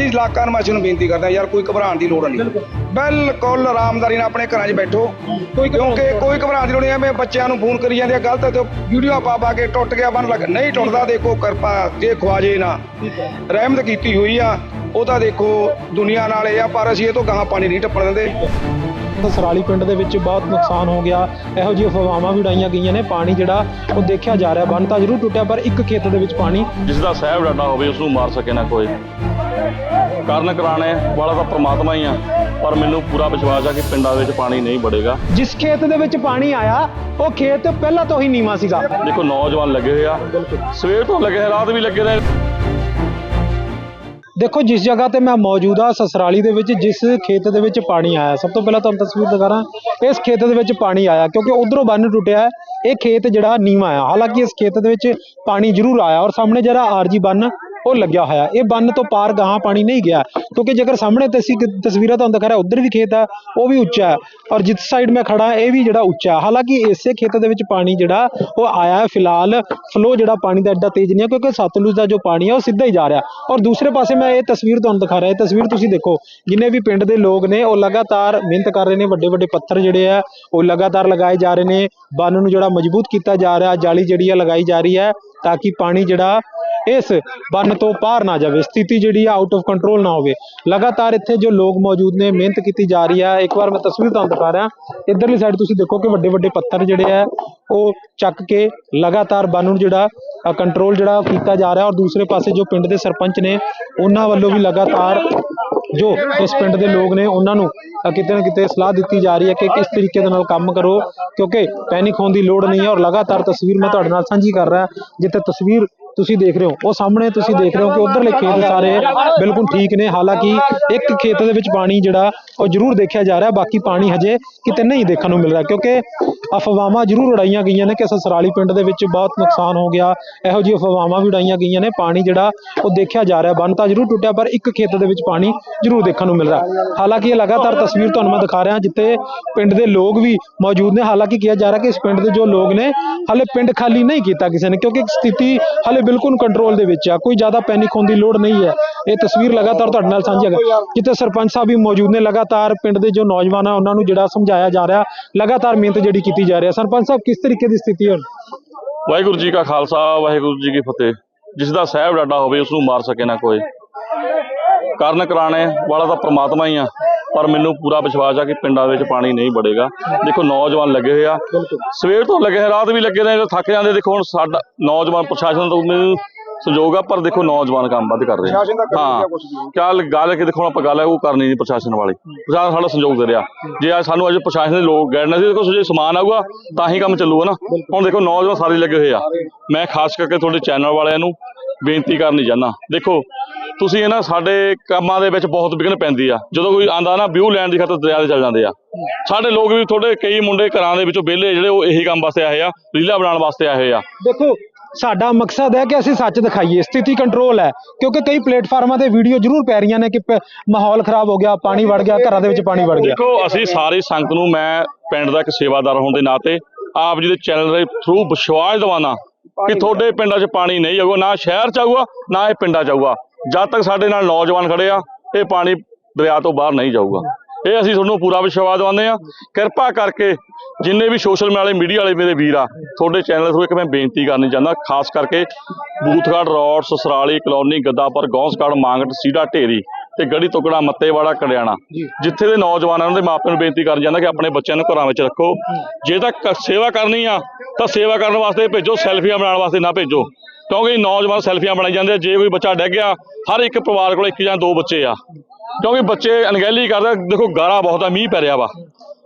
ਅਸੀਂ ਇਲਾਕਾ ਨਿਵਾਸੀਆਂ ਨੂੰ ਬੇਨਤੀ ਕਰਦੇ ਹਾਂ ਯਾਰ ਕੋਈ ਘਬਰਾਉਣ ਦੀ ਲੋੜ ਨਹੀਂ। ਬਿਲਕੁਲ ਆਰਾਮਦਾਰੀ ਨਾਲ ਆਪਣੇ ਘਰਾਂ 'ਚ ਬੈਠੋ। ਕਿਉਂਕਿ ਕੋਈ ਘਬਰਾਉਣ ਦੀ ਲੋੜ ਨਹੀਂ ਐਵੇਂ ਬੱਚਿਆਂ ਨੂੰ ਫੋਨ ਕਰੀ ਜਾਂਦੇ ਆ ਗਲਤ ਤੇ ਵੀਡੀਓ ਪਾ ਪਾ ਕੇ ਟੁੱਟ ਗਿਆ ਬਣ ਲੱਗ ਨਹੀਂ ਟੁੱਟਦਾ ਦੇਖੋ ਕਿਰਪਾ ਜੇ ਖਵਾਜੇ ਨਾ। ਰਹਿਮਤ ਕੀਤੀ ਹੋਈ ਆ ਉਹ ਤਾਂ ਦੇਖੋ ਦੁਨੀਆ ਨਾਲ ਇਹ ਆ ਪਰ ਅਸੀਂ ਇਹ ਤੋਂ ਗਾਹਾਂ ਪਾਣੀ ਨਹੀਂ ਟੱਪਣ ਦਿੰਦੇ। ਸਰਾਲੀ ਪਿੰਡ ਦੇ ਵਿੱਚ ਬਹੁਤ ਨੁਕਸਾਨ ਹੋ ਗਿਆ। ਇਹੋ ਜਿਹੀ ਅਫਵਾਹਾਂ ਵੀ ਉਡਾਈਆਂ ਗਈਆਂ ਨੇ ਪਾਣੀ ਜਿਹੜਾ ਉਹ ਦੇਖਿਆ ਜਾ ਰਿਹਾ ਬੰਨ ਤਾਂ ਜ਼ਰੂਰ ਟੁੱਟਿਆ ਪਰ ਇੱਕ ਖੇਤ ਦੇ ਵਿੱਚ ਪਾਣੀ ਜਿਸ ਦਾ ਸਹਿਬ ਡਾਡਾ ਹੋਵੇ ਉਸ ਨੂੰ ਮਾਰ ਸਕੇ ਨਾ ਕੋਈ। ਕਰਨ ਕਰਾਣੇ ਵਾਲਾ ਤਾਂ ਪ੍ਰਮਾਤਮਾ ਹੀ ਆ ਪਰ ਮੈਨੂੰ ਪੂਰਾ ਵਿਸ਼ਵਾਸ ਆ ਕਿ ਪਿੰਡਾਂ ਵਿੱਚ ਪਾਣੀ ਨਹੀਂ ਵੜੇਗਾ। ਜਿਸ ਖੇਤ ਦੇ ਵਿੱਚ ਪਾਣੀ ਆਇਆ ਉਹ ਖੇਤ ਪਹਿਲਾਂ ਤੋਂ ਹੀ ਨੀਵਾਂ ਸੀਗਾ। ਦੇਖੋ ਨੌਜਵਾਨ ਲੱਗੇ ਹੋਏ ਆ। ਸਵੇਰ ਤੋਂ ਲੱਗੇ ਰਾਤ ਵੀ ਲੱਗੇ ਰਹੇ। ਦੇਖੋ ਜਿਸ ਜਗ੍ਹਾ ਤੇ ਮੈਂ ਮੌਜੂਦ ਆ ਸਸਰਾਲੀ ਦੇ ਵਿੱਚ ਜਿਸ ਖੇਤ ਦੇ ਵਿੱਚ ਪਾਣੀ ਆਇਆ ਸਭ ਤੋਂ ਪਹਿਲਾਂ ਤੁਹਾਨੂੰ ਤਸਵੀਰ ਦਿਖਾਣਾ ਇਸ ਖੇਤ ਦੇ ਵਿੱਚ ਪਾਣੀ ਆਇਆ ਕਿਉਂਕਿ ਉਧਰੋਂ ਬੰਨ ਟੁੱਟਿਆ ਇਹ ਖੇਤ ਜਿਹੜਾ ਨੀਵਾਂ ਆ। ਹਾਲਾਂਕਿ ਇਸ ਖੇਤ ਦੇ ਵਿੱਚ ਪਾਣੀ ਜ਼ਰੂਰ ਆਇਆ ਔਰ ਸਾਹਮਣੇ ਜਿਹੜਾ ਆਰਜੀ ਬੰਨ ਉਹ ਲੱਗਿਆ ਹੋਇਆ। ਇਹ ਬੰਨ ਤੋਂ ਪਾਰ ਗਾਹਾਂ ਪਾਣੀ ਨਹੀਂ ਗਿਆ। ਕਿਉਂਕਿ ਜੇਕਰ ਸਾਹਮਣੇ ਤਸੀ ਤਸਵੀਰਾਂ ਤੁਹਾਨੂੰ ਦਿਖਾ ਰਿਹਾ, ਉਧਰ ਵੀ ਖੇਤ ਹੈ ਉਹ ਵੀ ਉੱਚਾ ਹੈ। ਔਰ ਜਿਸ ਸਾਈਡ ਮੈਂ ਖੜਾ ਇਹ ਵੀ ਜਿਹੜਾ ਉੱਚਾ ਹਾਲਾਂਕਿ ਇਸੇ ਖੇਤ ਦੇ ਵਿੱਚ ਪਾਣੀ ਜਿਹੜਾ, ਉਹ ਆਇਆ ਫਿਲਹਾਲ ਫਲੋ ਜਿਹੜਾ ਪਾਣੀ ਦਾ ਐਡਾ ਤੇਜ਼ ਨਹੀਂ ਹੈ, ਕਿਉਂਕਿ ਸਤਲੁਜ ਦਾ ਜੋ ਪਾਣੀ ਹੈ, ਉਹ ਸਿੱਧਾ ਹੀ ਜਾ ਰਿਹਾ ਔਰ ਦੂਸਰੇ ਪਾਸੇ ਮੈਂ ਇਹ ਤਸਵੀਰ ਤੁਹਾਨੂੰ ਦਿਖਾ ਰਿਹਾ। ਇਹ ਤਸਵੀਰ ਤੁਸੀਂ ਦੇਖੋ, ਜਿੰਨੇ ਵੀ ਪਿੰਡ ਦੇ ਲੋਕ ਨੇ, ਉਹ ਲਗਾਤਾਰ ਮਿਹਨਤ ਕਰ ਰਹੇ ਨੇ। ਵੱਡੇ ਵੱਡੇ ਪੱਥਰ ਜਿਹੜੇ ਆ, ਉਹ ਲਗਾਤਾਰ ਲਗਾਏ ਜਾ ਰਹੇ ਨੇ। ਬੰਨ ਨੂੰ ਜਿਹੜਾ ਮਜ਼ਬੂਤ ਕੀਤਾ ਜਾ ਰਿਹਾ, ਜਾਲੀ ਜਿਹੜੀ ਆ ਲਗਾਈ ਜਾ ਰਹੀ ਹੈ, ਤਾਂ ਕਿ ਪਾਣੀ ਜਿਹੜਾ ਇਸ ਬੰਨ ਤੋਂ ਪਾਰ ਨਾ ਜਾਵੇ, ਸਥਿਤੀ ਜਿਹੜੀ ਆ ਆਊਟ ਆਫ ਕੰਟਰੋਲ ਨਾ ਹੋਵੇ। ਲਗਾਤਾਰ ਇੱਥੇ ਜੋ ਲੋਕ ਮੌਜੂਦ ਨੇ, ਮਿਹਨਤ ਕੀਤੀ ਜਾ ਰਹੀ ਹੈ ਇੱਕ ਵਾਰ ਮੈਂ ਤਸਵੀਰ ਤੁਹਾਨੂੰ ਦਿਖਾ ਰਿਹਾ। ਇਧਰਲੀ ਸਾਈਡ ਤੁਸੀਂ ਦੇਖੋ ਕਿ ਵੱਡੇ ਵੱਡੇ ਪੱਥਰ ਜਿਹੜੇ ਆ, ਉਹ ਚੱਕ ਕੇ ਲਗਾਤਾਰ ਬੰਨ ਨੂੰ ਜਿਹੜਾ ਕੰਟਰੋਲ ਜਿਹੜਾ ਕੀਤਾ ਜਾ ਰਿਹਾ। ਔਰ ਦੂਸਰੇ ਪਾਸੇ ਜੋ ਪਿੰਡ ਦੇ ਸਰਪੰਚ ਨੇ, ਉਹਨਾਂ ਵੱਲੋਂ ਵੀ ਲਗਾਤਾਰ ਜੋ ਇਸ ਪਿੰਡ ਦੇ ਲੋਕ ਨੇ, ਉਹਨਾਂ ਨੂੰ ਕਿਤੇ ਨਾ ਕਿਤੇ ਸਲਾਹ ਦਿੱਤੀ ਜਾ ਰਹੀ ਹੈ ਕਿ ਕਿਸ ਤਰੀਕੇ ਦੇ ਨਾਲ ਕੰਮ ਕਰੋ, ਕਿਉਂਕਿ ਪੈਨਿਕ ਹੋਣ ਦੀ ਲੋੜ ਨਹੀਂ ਹੈ। ਔਰ ਲਗਾਤਾਰ ਤਸਵੀਰ ਮੈਂ ਤੁਹਾਡੇ ਨਾਲ ਸਾਂਝੀ ਕਰ ਰਿਹਾ, ਜਿੱਥੇ ਤਸਵੀਰ ਤੁਸੀਂ ਦੇਖ ਰਹੇ ਹੋ ਉਹ ਸਾਹਮਣੇ ਤੁਸੀਂ ਦੇਖ ਰਹੇ ਹੋ ਕਿ ਉਧਰਲੇ ਖੇਤ ਸਾਰੇ ਬਿਲਕੁਲ ਠੀਕ ਨੇ। ਹਾਲਾਂਕਿ ਇੱਕ ਖੇਤ ਦੇ ਵਿੱਚ ਪਾਣੀ ਜਿਹੜਾ ਉਹ ਜ਼ਰੂਰ ਦੇਖਿਆ ਜਾ ਰਿਹਾ ਬਾਕੀ ਪਾਣੀ ਹਜੇ ਕਿਤੇ ਨਹੀਂ ਦੇਖਣ ਨੂੰ ਮਿਲ ਰਿਹਾ ਕਿਉਂਕਿ ਅਫਵਾਹਾਂ ਜ਼ਰੂਰ ਉਡਾਈਆਂ ਗਈਆਂ ਨੇ ਕਿ ਸਸਰਾਲੀ ਪਿੰਡ ਦੇ ਵਿੱਚ ਬਹੁਤ ਨੁਕਸਾਨ ਹੋ ਗਿਆ। ਇਹੋ ਜਿਹੀ ਅਫਵਾਹਾਂ ਵੀ ਉਡਾਈਆਂ ਗਈਆਂ ਨੇ। ਪਾਣੀ ਜਿਹੜਾ, ਉਹ ਦੇਖਿਆ ਜਾ ਰਿਹਾ। ਬੰਨ ਤਾਂ ਜ਼ਰੂਰ ਟੁੱਟਿਆ, ਪਰ ਇੱਕ ਖੇਤ ਦੇ ਵਿੱਚ ਪਾਣੀ ਜ਼ਰੂਰ ਦੇਖਣ ਨੂੰ ਮਿਲ ਰਿਹਾ। ਹਾਲਾਂਕਿ ਇਹ ਲਗਾਤਾਰ ਤਸਵੀਰ ਤੁਹਾਨੂੰ ਮੈਂ ਦਿਖਾ ਰਿਹਾ, ਜਿੱਥੇ ਪਿੰਡ ਦੇ ਲੋਕ ਵੀ ਮੌਜੂਦ ਨੇ। ਹਾਲਾਂਕਿ ਕਿਹਾ ਜਾ ਰਿਹਾ ਕਿ ਇਸ ਪਿੰਡ ਦੇ ਜੋ ਲੋਕ ਨੇ, ਹਾਲੇ ਪਿੰਡ ਖਾਲੀ ਨਹੀਂ ਕੀਤਾ ਕਿਸੇ ਨੇ, ਕਿਉਂਕਿ ਸਥਿਤੀ ਹਾਲੇ ਬਿਲਕੁਲ ਕੰਟਰੋਲ ਦੇ ਵਿੱਚ ਆ। ਕੋਈ ਜ਼ਿਆਦਾ ਪੈਨਿਕ ਹੋਣ ਦੀ ਲੋੜ ਨਹੀਂ ਹੈ। ਇਹ ਤਸਵੀਰ ਲਗਾਤਾਰ ਤੁਹਾਡੇ ਨਾਲ ਸਾਂਝੀ ਹੈ ਜਿੱਥੇ ਸਰਪੰਚ ਸਾਹਿਬ ਵੀ ਮੌਜੂਦ ਨੇ ਲਗਾਤਾਰ ਪਿੰਡ ਦੇ ਜੋ ਨੌਜਵਾਨ ਆ ਉਹਨਾਂ ਨੂੰ ਜਿਹੜਾ ਸਮਝਾਇਆ ਜਾ ਰਿਹਾ ਲਗਾਤਾਰ ਮਿਹਨਤ ਜਿਹੜੀ ਕੀਤੀ ਜਾ ਰਹੀ ਹੈ। ਸਰਪੰਚ ਸਾਹਿਬ ਕਿਸ ਤਰੀਕੇ ਦੀ ਸਥਿਤੀ ਹੈ ਹੁਣ? ਵਾਹਿਗੁਰੂ ਜੀ ਕਾ ਖਾਲਸਾ ਵਾਹਿਗੁਰੂ ਜੀ ਕੀ ਫਤਿਹ। ਜਿਸ ਦਾ ਸਹਿਬ ਡਾਡਾ ਹੋਵੇ ਉਸ ਨੂੰ ਮਾਰ ਸਕੇ ਨਾ ਕੋਈ। ਕਰਨ ਕਰਾਣੇ ਵਾਲਾ ਤਾਂ ਪ੍ਰਮਾਤਮਾ ਹੀ ਆ। ਪਰ ਮੈਨੂੰ ਪੂਰਾ ਵਿਸ਼ਵਾਸ ਆ ਕਿ ਪਿੰਡਾਂ ਵਿੱਚ ਪਾਣੀ ਨਹੀਂ ਵੜੇਗਾ। ਦੇਖੋ ਨੌਜਵਾਨ ਲੱਗੇ ਹੋਏ ਆ। ਸਵੇਰ ਤੋਂ ਲੱਗੇ ਹੋਏ, ਰਾਤ ਵੀ ਲੱਗੇ ਨੇ ਥੱਕ ਜਾਂਦੇ। ਦੇਖੋ ਹੁਣ ਸਾਡਾ ਨੌਜਵਾਨ ਪ੍ਰਸ਼ਾਸਨ ਤੋਂ ਸੰਯੋਗ ਆ ਪਰ ਦੇਖੋ ਨੌਜਵਾਨ ਕੰਮ ਵੱਧ ਕਰ ਰਹੇ। ਪ੍ਰਸ਼ਾਸਨ ਦਾ ਹਾਂ। ਵੀ। ਚੱਲ ਗੱਲ ਕਿ ਦੇਖੋ ਹੁਣ ਆਪਾਂ ਗੱਲ ਹੈ ਉਹ ਕਰਨੀ ਨਹੀਂ ਪ੍ਰਸ਼ਾਸਨ ਵਾਲੀ। ਪ੍ਰਸ਼ਾਸਨ ਸਾਡਾ ਸੰਯੋਗ ਦੇ ਰਿਹਾ। ਜੇ ਅੱਜ ਸਾਨੂੰ ਅੱਜ ਪ੍ਰਸ਼ਾਸਨ ਦੇ ਲੋਕ ਗਾਈਡਨੈਂਸ ਦੇਖੋ ਜੇ ਸਮਾਨ ਆਊਗਾ ਤਾਂ ਹੀ ਕੰਮ ਚੱਲੂਗਾ ਨਾ। ਹੁਣ ਦੇਖੋ ਨੌਜਵਾਨ ਸਾਰੇ ਲੱਗੇ ਹੋਏ ਆ। ਮੈਂ ਖਾਸ ਕਰਕੇ ਤੁਹਾਡੇ ਚੈਨਲ ਵਾਲਿਆਂ ਨੂੰ ਬੇਨਤੀ ਕਰਨੀ ਚਾਹੁੰਦਾ ਦੇਖੋ ਤੁਸੀਂ ਇਹ ਨਾ ਸਾਡੇ ਕੰਮਾਂ ਦੇ ਵਿੱਚ ਬਹੁਤ ਵਿਘਨ ਪੈਂਦੀ ਆ। ਜਦੋਂ ਕੋਈ ਆਂਦਾ ਨਾ ਵਿਊ ਲੈਣ ਦੀ ਖਾਤਰ ਦਰਿਆ ਦੇ ਚੱਲ ਜਾਂਦੇ ਆ। ਸਾਡੇ ਲੋਕ ਵੀ ਤੁਹਾਡੇ ਕਈ ਮੁੰਡੇ ਘਰਾਂ ਦੇ ਵਿੱਚੋਂ ਵਿਹਲੇ ਜਿਹੜੇ ਉਹ ਇਹੀ ਕੰਮ ਵਾਸਤੇ ਆਏ ਆ ਰੀਲਾ ਬਣਾਉਣ ਵਾਸਤੇ ਆਏ ਆ। ਦੇਖੋ ਸਾਡਾ ਮਕਸਦ ਹੈ ਕਿ ਅਸੀਂ ਸੱਚ ਦਿਖਾਈਏ, ਸਥਿਤੀ ਕੰਟਰੋਲ ਹੈ, ਕਿਉਂਕਿ ਕਈ ਪਲੇਟਫਾਰਮਾਂ ਤੇ ਵੀਡੀਓ ਜ਼ਰੂਰ ਪੈ ਰਹੀਆਂ ਨੇ ਕਿ ਪ- ਮਾਹੌਲ ਖਰਾਬ ਹੋ ਗਿਆ, ਪਾਣੀ ਵੜ ਗਿਆ, ਘਰਾਂ ਦੇ ਵਿੱਚ ਪਾਣੀ ਵੜ ਗਿਆ। ਦੇਖੋ, ਅਸੀਂ ਸਾਰੀ ਸੰਗਤ ਨੂੰ ਮੈਂ ਪਿੰਡ ਦਾ ਇੱਕ ਸੇਵਾਦਾਰ ਹੋਣ ਦੇ ਨਾਤੇ ਆਪ ਜੀ ਦੇ ਚੈਨਲ ਦੇ ਥਰੂ ਵਿਸ਼ਵਾਸ ਦਿਵਾਨਾ ਕਿ ਤੁਹਾਡੇ ਪਿੰਡਾਂ 'ਚ ਪਾਣੀ ਨਹੀਂ ਆਊਗਾ, ਨਾ ਸ਼ਹਿਰ 'ਚ ਆਊਗਾ, ਨਾ ਇਹ ਪਿੰਡਾਂ 'ਚ ਆਊਗਾ। ਜਦ ਤੱਕ ਸਾਡੇ ਨਾਲ ਨੌਜਵਾਨ ਖੜੇ ਆ, ਇਹ ਪਾਣੀ ਦਰਿਆ ਤੋਂ ਬਾਹਰ ਨਹੀਂ ਜਾਊਗਾ। ਇਹ ਅਸੀਂ ਤੁਹਾਨੂੰ ਪੂਰਾ ਵਿਸ਼ਵਾਸ ਦਿਵਾਉਂਦੇ ਆ ਕਿਰਪਾ ਕਰਕੇ ਜਿੰਨੇ ਵੀ ਸੋਸ਼ਲ ਵਾਲੇ ਮੀਡੀਆ ਵਾਲੇ ਮੇਰੇ ਵੀਰ ਆ ਤੁਹਾਡੇ ਚੈਨਲ ਥਰੂ ਇੱਕ ਮੈਂ ਬੇਨਤੀ ਕਰਨੀ ਚਾਹੁੰਦਾ ਖਾਸ ਕਰਕੇ ਬੂਥਗੜ੍ਹ ਰੋਡ ਸਸਰਾਲੀ ਕਲੋਨੀ ਗੱਦਾਪੁਰ ਗੌਂਸਗੜ੍ਹ ਮਾਂਗਟ ਸੀਡਾ ਢੇਰੀ ਤੇ ਗੜੀ ਟੁਕੜਾ ਮੱਤੇਵਾੜਾ ਕੜਿਆਣਾ ਜਿੱਥੇ ਦੇ ਨੌਜਵਾਨਾਂ ਦੇ ਮਾਪਿਆਂ ਨੂੰ ਬੇਨਤੀ ਕਰਨ ਜਾਂਦਾ ਕਿ ਆਪਣੇ ਬੱਚਿਆਂ ਨੂੰ ਘਰਾਂ ਵਿੱਚ ਰੱਖੋ। ਜੇ ਤਾਂ ਸੇਵਾ ਕਰਨੀ ਆ ਤਾਂ ਸੇਵਾ ਕਰਨ ਵਾਸਤੇ ਭੇਜੋ ਸੈਲਫੀਆਂ ਬਣਾਉਣ ਵਾਸਤੇ ਨਾ ਭੇਜੋ। ਕਿਉਂਕਿ ਨੌਜਵਾਨ ਸੈਲਫੀਆਂ ਬਣਾਈ ਜਾਂਦੇ ਆ ਜੇ ਕੋਈ ਬੱਚਾ ਡਿੱਗ ਗਿਆ ਹਰ ਇੱਕ ਪਰਿਵਾਰ ਕੋਲ ਇੱਕ ਜਾਂ ਦੋ ਬੱਚੇ ਆ। ਕਿਉਂਕਿ ਬੱਚੇ ਅਣਗਹਿਲੀ ਕਰਦੇ ਦੇਖੋ ਗਾਰਾ ਬਹੁਤ ਆ ਮੀਂਹ ਪੈ ਰਿਹਾ ਵਾ।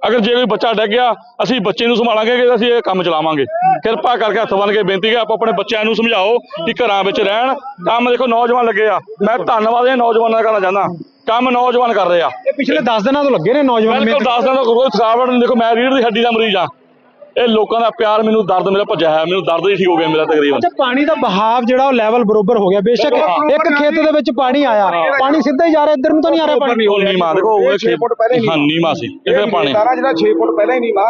ਅਗਰ ਜੇ ਕੋਈ ਬੱਚਾ ਡਿੱਗ ਗਿਆ ਅਸੀਂ ਬੱਚੇ ਨੂੰ ਸੰਭਾਲਾਂਗੇ ਕਿ ਅਸੀਂ ਇਹ ਕੰਮ ਚਲਾਵਾਂਗੇ। ਕਿਰਪਾ ਕਰਕੇ ਹੱਥ ਬੰਨ ਕੇ ਬੇਨਤੀ ਹੈ ਆਪੋ ਆਪਣੇ ਬੱਚਿਆਂ ਨੂੰ ਸਮਝਾਓ ਕਿ ਘਰਾਂ ਵਿੱਚ ਰਹਿਣ। ਕੰਮ ਦੇਖੋ ਨੌਜਵਾਨ ਲੱਗੇ ਆ। ਮੈਂ ਧੰਨਵਾਦ ਇਹ ਨੌਜਵਾਨਾਂ ਦਾ ਕਰਨਾ ਚਾਹੁੰਦਾ। ਕੰਮ ਨੌਜਵਾਨ ਕਰ ਰਹੇ ਆ। ਇਹ ਪਿਛਲੇ 10 ਦਿਨਾਂ ਤੋਂ ਲੱਗੇ ਨੇ ਨੌਜਵਾਨ ਬਿਲਕੁਲ ਮਿਹਨਤ- ਦੱਸ ਦਿਨ ਕੋਈ ਥਕਾਵਟ ਨਹੀਂ ਦੇਖੋ ਮੈਂ ਰੀੜ ਦੀ ਹੱਡੀ ਦਾ ਮਰੀਜ਼ ਆ। ਇਹ ਲੋਕਾਂ ਦਾ ਪਿਆਰ ਮੈਨੂੰ ਦਰਦ ਮੇਰਾ ਭੱਜਿਆ ਹੈ ਮੈਨੂੰ ਦਰਦ ਹੀ ਠੀਕ ਹੋ ਗਿਆ ਮੇਰਾ ਤਕਰੀਬਨ। ਅੱਛਾ ਪਾਣੀ ਦਾ ਬਹਾਵ ਜਿਹੜਾ ਉਹ ਲੈਵਲ ਬਰੋਬਰ ਹੋ ਗਿਆ। ਬੇਸ਼ੱਕ ਇੱਕ ਖੇਤ ਦੇ ਵਿੱਚ ਪਾਣੀ ਆਇਆ। ਪਾਣੀ ਸਿੱਧਾ ਹੀ ਜਾ ਰਿਹਾ ਇੱਧਰ ਨੂੰ ਤਾਂ ਨਹੀਂ ਆ ਰਿਹਾ ਪਾਣੀ। ਉਹ ਨੀਮਾ ਦੇਖੋ ਉਹ ਛੇ ਫੁੱਟ ਪਹਿਲੇ। ਹਾਂ ਨੀਮਾ ਸੀ ਇਹਦੇ ਪਾਣੀ। ਸਾਰਾ ਜਿਹੜਾ 6 ਫੁੱਟ ਪਹਿਲਾਂ ਹੀ ਨਹੀਂ ਵਾ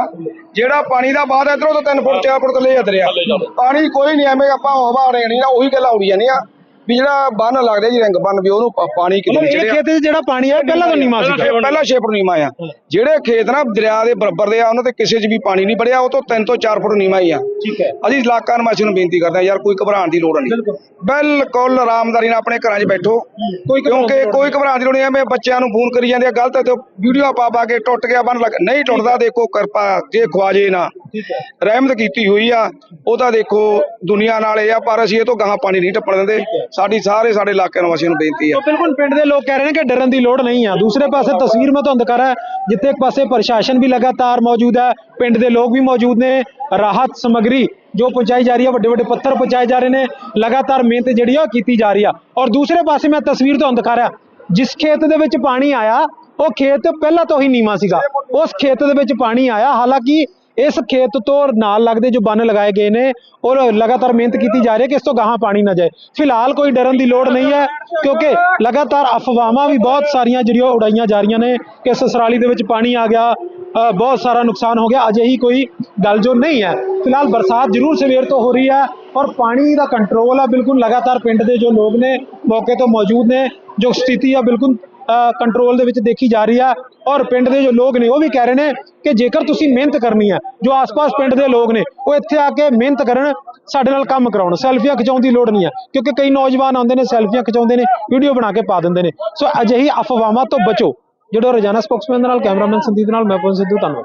ਜਿਹੜਾ ਪਾਣੀ ਦਾ ਬਾਅਦ ਇਧਰੋਂ ਤੋਂ 3 ਫੁੱਟ 4 ਫੁੱਟ ਥੱਲੇ ਆ ਦਰਿਆ ਪਾਣੀ ਕੋਈ ਨਹੀਂ ਐਵੇਂ ਆਪਾਂ ਹਵਾ ਦੇਣੀ ਆ ਉਹੀ ਗੱਲਾਂ ਆਉਣੀਆਂ ਨਹੀਂ ਆ। ਵੀ ਜਿਹੜਾ ਬੰਨ ਲੱਗਦਾ ਜੀ ਰਿੰਗ ਬੰਨ ਵੀ ਉਹਨੂੰ ਪ- ਪਾਣੀ ਕਿਤੇ ਮਤਲਬ ਇਹ ਚੜਿਆ ਖੇਤ 'ਚ ਜਿਹੜਾ ਪਾਣੀ ਆ ਪਹਿਲਾਂ ਤੋਂ ਨੀਵਾਂ ਸੀ ਪਹਿਲਾਂ 6 ਫੁੱਟ ਨੀਵਾਂ ਆ। ਜਿਹੜੇ ਖੇਤ ਨਾ ਦਰਿਆ ਦੇ ਬਰਾਬਰ ਦੇ ਆ ਉਹਨਾਂ ਤੇ ਕਿਸੇ 'ਚ ਵੀ ਪਾਣੀ ਨਹੀਂ ਵੜਿਆ ਉਹ ਤੋਂ 3 ਤੋਂ 4 ਫੁੱਟ ਨੀਵਾਂ ਹੀ ਆ। ਠੀਕ ਹੈ। ਅਸੀਂ ਇਲਾਕਾ ਨਿਵਾਸੀ ਨੂੰ ਬੇਨਤੀ ਕਰਦੇ ਹਾਂ ਯਾਰ ਕੋਈ ਘਬਰਾਉਣ ਦੀ ਲੋੜ ਨਹੀਂ। ਬਿਲਕੁਲ। ਆਰਾਮਦਾਰੀ ਨਾਲ ਆਪਣੇ ਘਰਾਂ 'ਚ ਬੈਠੋ। ਕੋਈ ਘਬਰਾਉਣ ਦੀ ਕਿਉਂਕਿ ਲੋੜ ਕੋਈ ਘਬਰਾਉਣ ਦੀ ਲੋੜ ਨਹੀਂ ਐਵੇਂ ਬੱਚਿਆਂ ਨੂੰ ਫੋਨ ਕਰੀ ਜਾਂਦੇ ਆ ਗਲਤ ਤੇ ਵੀਡੀਓ ਪਾ ਪਾ ਕੇ ਟੁੱਟ ਗਿਆ ਬੰਨ ਲੱਗ ਨਹੀਂ ਟੁੱਟਦਾ ਦੇਖੋ ਕਿਰਪਾ ਜੇ ਖਵਾਜੇ ਨਾ। ਰਹਿਮਤ ਕੀਤੀ ਹੋਈ ਆ ਉਹ ਤਾਂ ਦੇਖੋ ਦੁਨੀਆ ਨਾਲ ਇਹ ਆ ਪਰ ਅਸੀਂ ਇਹ ਤੋਂ ਗਾਹਾਂ ਪਾਣੀ ਨਹੀਂ ਟੱਪਣ ਦਿੰਦੇ। ਸਾਡੀ ਸਾਰੇ ਸਾਡੇ ਇਲਾਕੇ ਨਿਵਾਸੀਆਂ ਨੂੰ ਬੇਨਤੀ ਆ। ਬਿਲਕੁਲ ਪਿੰਡ ਦੇ ਲੋਕ ਕਹਿ ਰਹੇ ਨੇ ਕਿ ਡਰਨ ਦੀ ਲੋੜ ਨਹੀਂ ਆ। ਦੂਸਰੇ ਪਾਸੇ ਤਸਵੀਰ ਮੈਂ ਤੁਹਾਨੂੰ ਦਿਖਾ ਰਿਹਾ, ਜਿੱਥੇ ਇੱਕ ਪਾਸੇ ਪ੍ਰਸ਼ਾਸਨ ਵੀ ਲਗਾਤਾਰ ਮੌਜੂਦ ਹੈ, ਪਿੰਡ ਦੇ ਲੋਕ ਵੀ ਮੌਜੂਦ ਨੇ। ਰਾਹਤ ਸਮਗਰੀ ਜੋ ਪਹੁੰਚਾਈ ਜਾ ਰਹੀ ਹੈ ਵੱਡੇ ਵੱਡੇ ਪੱਥਰ ਪਹੁੰਚਾਏ ਜਾ ਰਹੇ ਨੇ, ਲਗਾਤਾਰ ਮਿਹਨਤ ਜਿਹੜੀ ਆ ਉਹ ਕੀਤੀ ਜਾ ਰਹੀ ਆ। ਔਰ ਦੂਸਰੇ ਪਾਸੇ ਮੈਂ ਤਸਵੀਰ ਤੁਹਾਨੂੰ ਦਿਖਾ ਰਿਹਾ, ਜਿਸ ਖੇਤ ਦੇ ਵਿੱਚ ਪਾਣੀ ਆਇਆ, ਉਹ ਖੇਤ ਪਹਿਲਾਂ ਤੋਂ ਹੀ ਨੀਵਾਂ ਸੀਗਾ। ਉਸ ਖੇਤ ਦੇ ਵਿੱਚ ਪਾਣੀ ਆਇਆ, ਹਾਲਾਂਕਿ ਇਸ ਖੇਤ ਤੋਂ ਨਾਲ ਲੱਗਦੇ ਜੋ ਬੰਨ ਲਗਾਏ ਗਏ ਨੇ ਔਰ ਲਗਾਤਾਰ ਮਿਹਨਤ ਕੀਤੀ ਜਾ ਰਹੀ ਹੈ ਕਿ ਇਸ ਤੋਂ ਗਾਹਾਂ ਪਾਣੀ ਨਾ ਜਾਏ। ਫਿਲਹਾਲ ਕੋਈ ਡਰਨ ਦੀ ਲੋੜ ਨਹੀਂ ਹੈ, ਕਿਉਂਕਿ ਲਗਾਤਾਰ ਅਫਵਾਹਾਂ ਵੀ ਬਹੁਤ ਸਾਰੀਆਂ ਜਿਹੜੀਆਂ ਉਡਾਈਆਂ ਜਾ ਰਹੀਆਂ ਨੇ ਕਿ ਸਸਰਾਲੀ ਦੇ ਵਿੱਚ ਪਾਣੀ ਆ ਗਿਆ ਬਹੁਤ ਸਾਰਾ ਨੁਕਸਾਨ ਹੋ ਗਿਆ ਅਜਿਹੀ ਕੋਈ ਗੱਲ ਜੋ ਨਹੀਂ ਹੈ। ਫਿਲਹਾਲ ਬਰਸਾਤ ਜ਼ਰੂਰ ਸਵੇਰ ਤੋਂ ਹੋ ਰਹੀ ਹੈ ਔਰ ਪਾਣੀ ਦਾ ਕੰਟਰੋਲ ਆ, ਬਿਲਕੁਲ ਲਗਾਤਾਰ ਪਿੰਡ ਦੇ ਜੋ ਲੋਕ ਨੇ ਮੌਕੇ ਤੋਂ ਮੌਜੂਦ ਨੇ, ਜੋ ਸਥਿਤੀ ਆ, ਬਿਲਕੁਲ ਕੰਟਰੋਲ ਦੇ ਵਿੱਚ ਦੇਖੀ ਜਾ ਰਹੀ ਆ ਔਰ ਪਿੰਡ ਦੇ ਜੋ ਲੋਕ ਨੇ ਉਹ ਵੀ ਕਹਿ ਰਹੇ ਨੇ ਕਿ ਜੇਕਰ ਤੁਸੀਂ ਮਿਹਨਤ ਕਰਨੀ ਹੈ ਜੋ ਆਸ-ਪਾਸ ਪਿੰਡ ਦੇ ਲੋਕ ਨੇ, ਉਹ ਇੱਥੇ ਆ ਕੇ ਮਿਹਨਤ ਕਰਨ, ਸਾਡੇ ਨਾਲ ਕੰਮ ਕਰਾਉਣ। ਸੈਲਫੀਆਂ ਖਿਚਾਉਣ ਦੀ ਲੋੜ ਨਹੀਂ ਹੈ ਕਿਉਂਕਿ ਕਈ ਨੌਜਵਾਨ ਆਉਂਦੇ ਨੇ, ਸੈਲਫੀਆਂ ਖਿਚਾਉਂਦੇ ਨੇ ਵੀਡੀਓ ਬਣਾ ਕੇ ਪਾ ਦਿੰਦੇ ਨੇ। ਸੋ ਅਜਿਹੀ ਅਫਵਾਹਾਂ ਤੋਂ ਬਚੋ। ਜਿਹੜਾ ਰੋਜ਼ਾਨਾ ਸਪੋਕਸਮੈਨ ਦੇ ਨਾਲ ਕੈਮਰਾਮੈਨ ਸੰਦੀਪ ਨਾਲ, ਮੈਂ ਪਵਨ ਸਿੱਧੂ, ਧੰਨਵਾਦ।